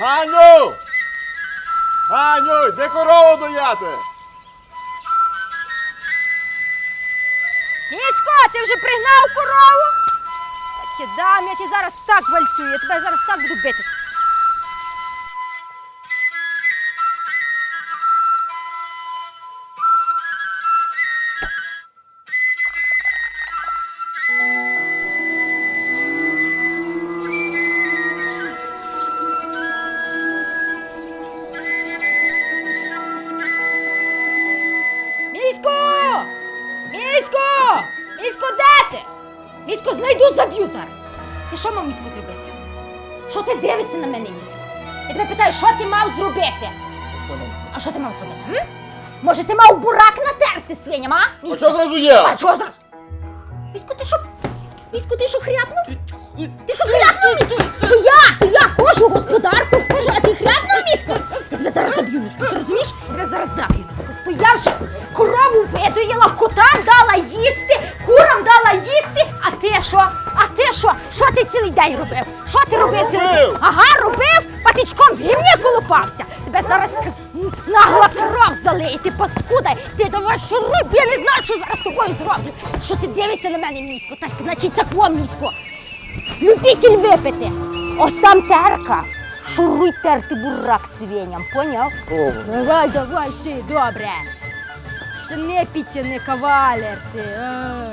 Ганю! Ганю, де корову дояти! Місько, ти вже пригнав корову? Я ті дам, я ті зараз так вальцюю, я тебе зараз так буду бити. Що зробити? Що ти дивишся на мене, місько? Я тебе питаю, що ти мав зробити? А що ти мав зробити? М? Може, ти мав бурак натерти свиням, а? А Місько? що зразу? А чого зараз? Місько, ти що? Місько, ти що хряпнув? Ти що хряпнув, місько? То я, то я ходжу господарку, ходжу, а ти хряпнув, місько? Я тебе зараз заб'ю, місько, ти розумієш? Я тебе зараз заб'ю, місько. То я вже корову видоїла, котам дала їсти, курам дала їсти, а ти що? Що? Що ти цілий день робив? Що ти робив цілий день? Ага, робив, патичком в гімні колупався. Тебе зараз нагла кров залиє, ти паскуда, ти давай шуруй, бо я не знаю, що зараз з тобою зроблю. Що ти дивишся на мене, місько? Так, значить, так во, місько. Любитель випити. Ось там терка. Шуруй терти бурак свиням, поняв? Давай, давай, все, добре. Що не пітя, не кавалер ти. а.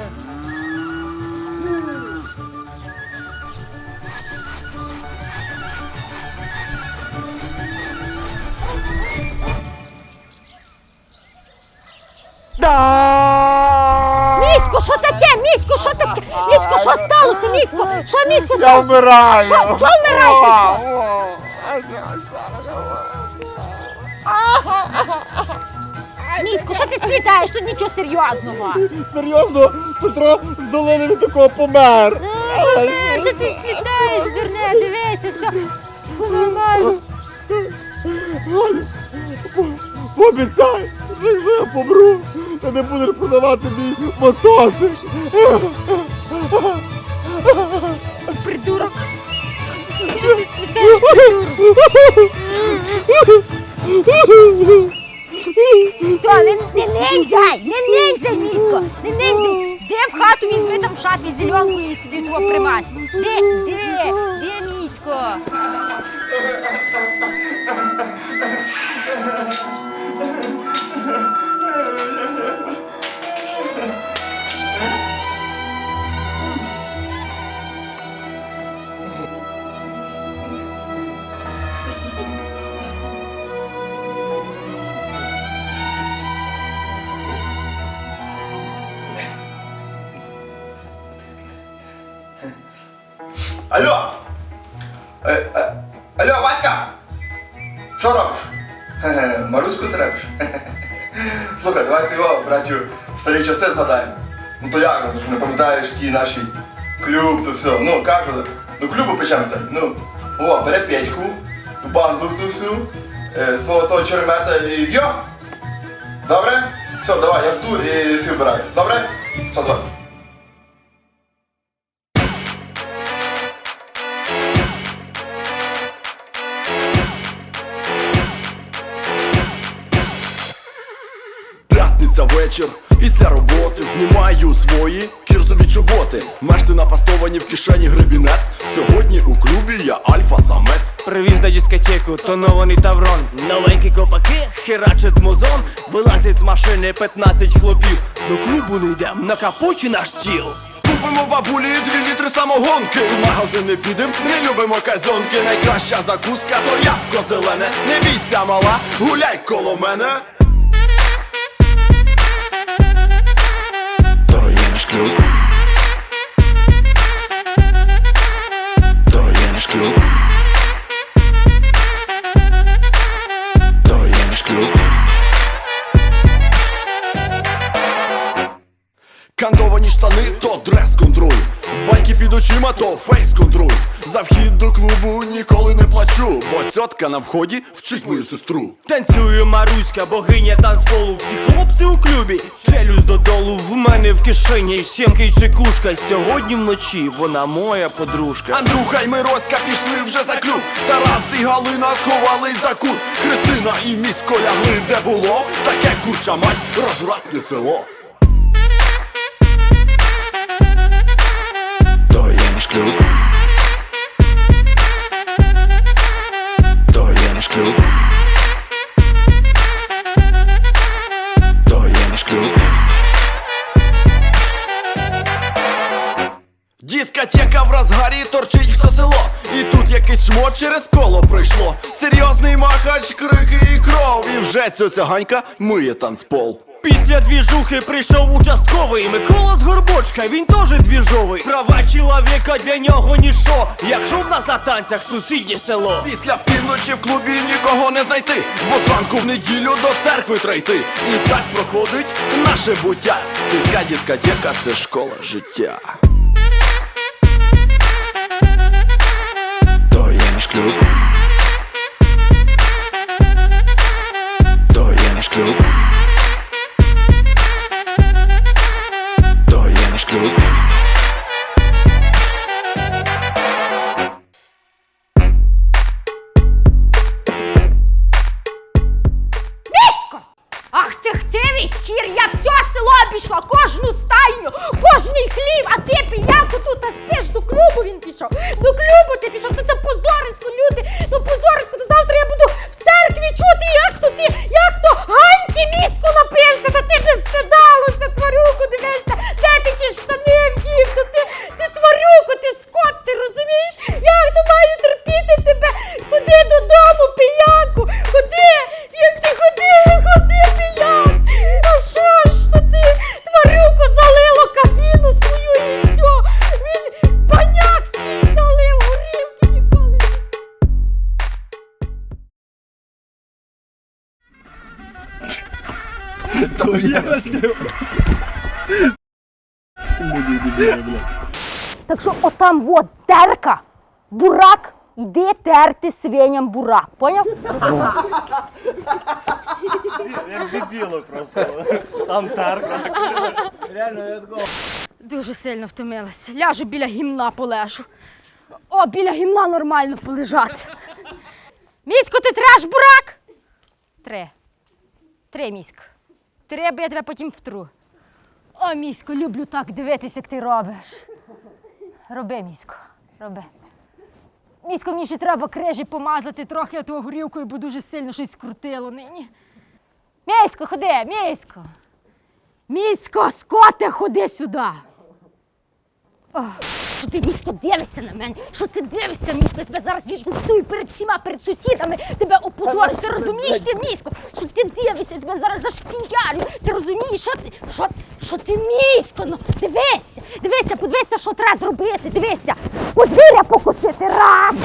Місько, що таке? Місько, що таке? Місько, що сталося? Місько, що місько Я сталося? вмираю! Що, чого вмираєш? Місько? Місько, що ти слітаєш? Тут нічого серйозного. Серйозно, Петро з долини від такого помер. Е, Що ти слітаєш, дурне, дивися, все. Нормально. Обіцяй, що я помру, то не будеш продавати мій мотоцикл. Придурок. Що ти сплітаєш, придурок? Все, не, не нендзяй, не нендзяй, місько, не нендзяй. Де в хату візьми там шафі з зеленкою і собі того примась. Де, де, Алло! Е, е, алло, Васька! Що робиш? Хе-хе, Маруську требиш? Слухай, давай ти його, братю, старі часи згадаємо. Ну то як, ну, ти ж не пам'ятаєш ті наші клуб, то все. Ну, кажу, до клубу печемося. Ну, о, бере п'ятьку, банду цю всю, е, свого того черемета і в'йо. Добре? Все, давай, я жду і всі вбираю. Добре? Все, давай. Вечір, після роботи знімаю свої кірзові чоботи. Мешти напастовані в кишені гребінець. Сьогодні у клубі я альфа-самець. Привіз на дискотеку тонований таврон Новенькі копаки, херачить музон Вилазять з машини 15 хлопів До клубу не йдем, на капоті наш стіл Купимо бабулі дві літри самогонки. В магазин не підем, не любимо казонки. Найкраща закуска то ябко зелене. Не бійся, мала, гуляй коло мене. То штани то дрес-контроль. Байки під очима то фейс-контроль. За вхід до клубу ніколи не плачу, бо цьотка на вході вчить мою сестру. Танцює Маруська, богиня танцполу. Всі хлопці у клубі, челюсть додолу. В мене в кишені сімки й чекушка. Сьогодні вночі вона моя подружка. Андрюха й Мироська пішли вже за клуб. Тарас і Галина сховались за кут. Христина і місько лягли, де було. Таке курча мать, розвратне село. Клуб. То є наш клуб. То є наш клуб. Дискотека в розгарі торчить все село. І тут якийсь шмот через коло пройшло. Серйозний махач, крики і кров. І вже ця ганька миє танцпол. Після двіжухи прийшов участковий Микола з горбочка, він теж двіжовий. Права чоловіка для нього нішо. Якщо в нас на танцях сусіднє село. Після півночі в клубі нікого не знайти, бо зранку в неділю до церкви тройти. І так проходить наше буття. Сільська дискотека це школа життя. То є наш клуб. Так що отам вот терка, бурак, іди терти свиням бурак, поняв? Як дебіло просто. Там тарка. Дуже сильно втомилася. Ляжу біля гімна полежу. О, біля гімна нормально полежати. Місько, ти треш бурак? Три. Три, місько. Три, бо я тебе потім втру. О, місько, люблю так дивитися, як ти робиш. Роби, місько, роби. Місько, мені ще треба крижі помазати трохи того горілкою, бо дуже сильно щось скрутило нині. Місько, ходи, місько. Місько, скоте, ходи сюди. О, що ти місько дивишся на мене? Що ти дивишся, місько? Я тебе зараз відгуцую перед всіма, перед сусідами. Тебе опозорю. Ти розумієш ти, місько? Що ти дивишся? Я тебе зараз зашпіярю. Ти розумієш, що ти? Що, що ти місько? Ну, дивися, дивися, подивися, що треба зробити. Дивися. Подвір'я покусити раз.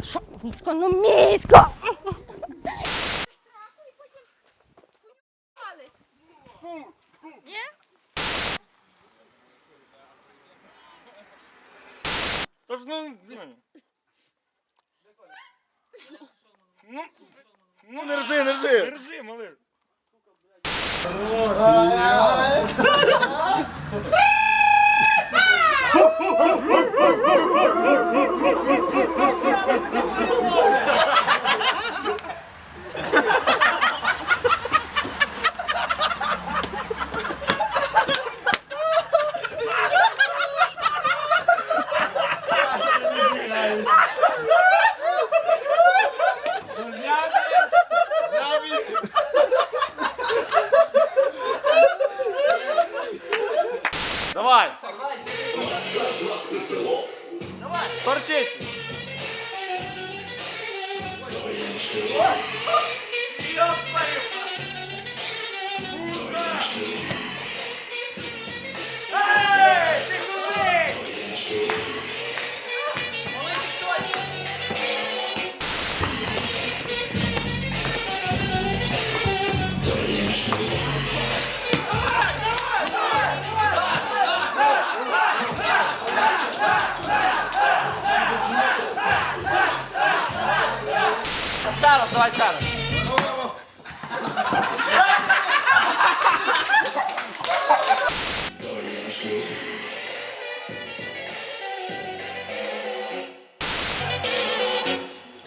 Що, місько, ну місько. Тож ну. Ну, ну не ржи, не ржи. Не ржи, малий. koyulmuştur. Раз, давай ще раз.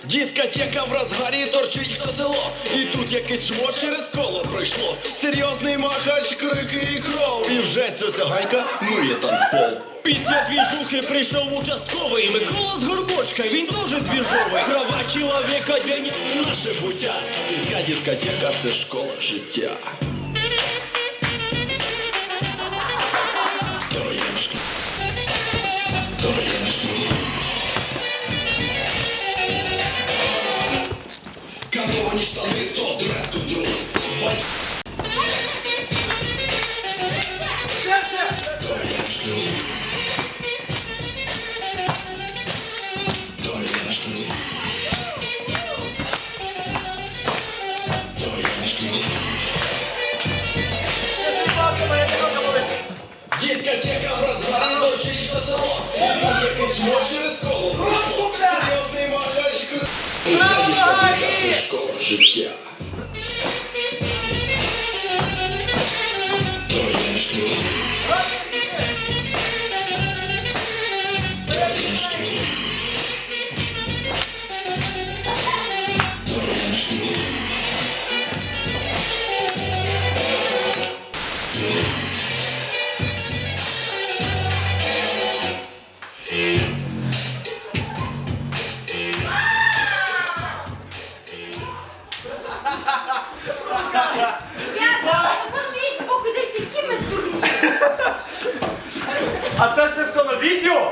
Дискотека в розгарі торчить все село. І тут якийсь шмот через коло пройшло. Серйозний махач, крики і кров. І вже ця циганька миє танцпол. Після двіжухи прийшов участковий Микола з Горбочка, він теж двіжовий Права чоловіка день Наше буття. Сільська дискотека це школа життя. Троєшки. Троєшки. Дискотека в розгарі дочить все село. І тут якийсь шмот через коло пройшло. Серйозний. Дискотека це школа життя. Троєшки. Троєшки. А це ж все на відео?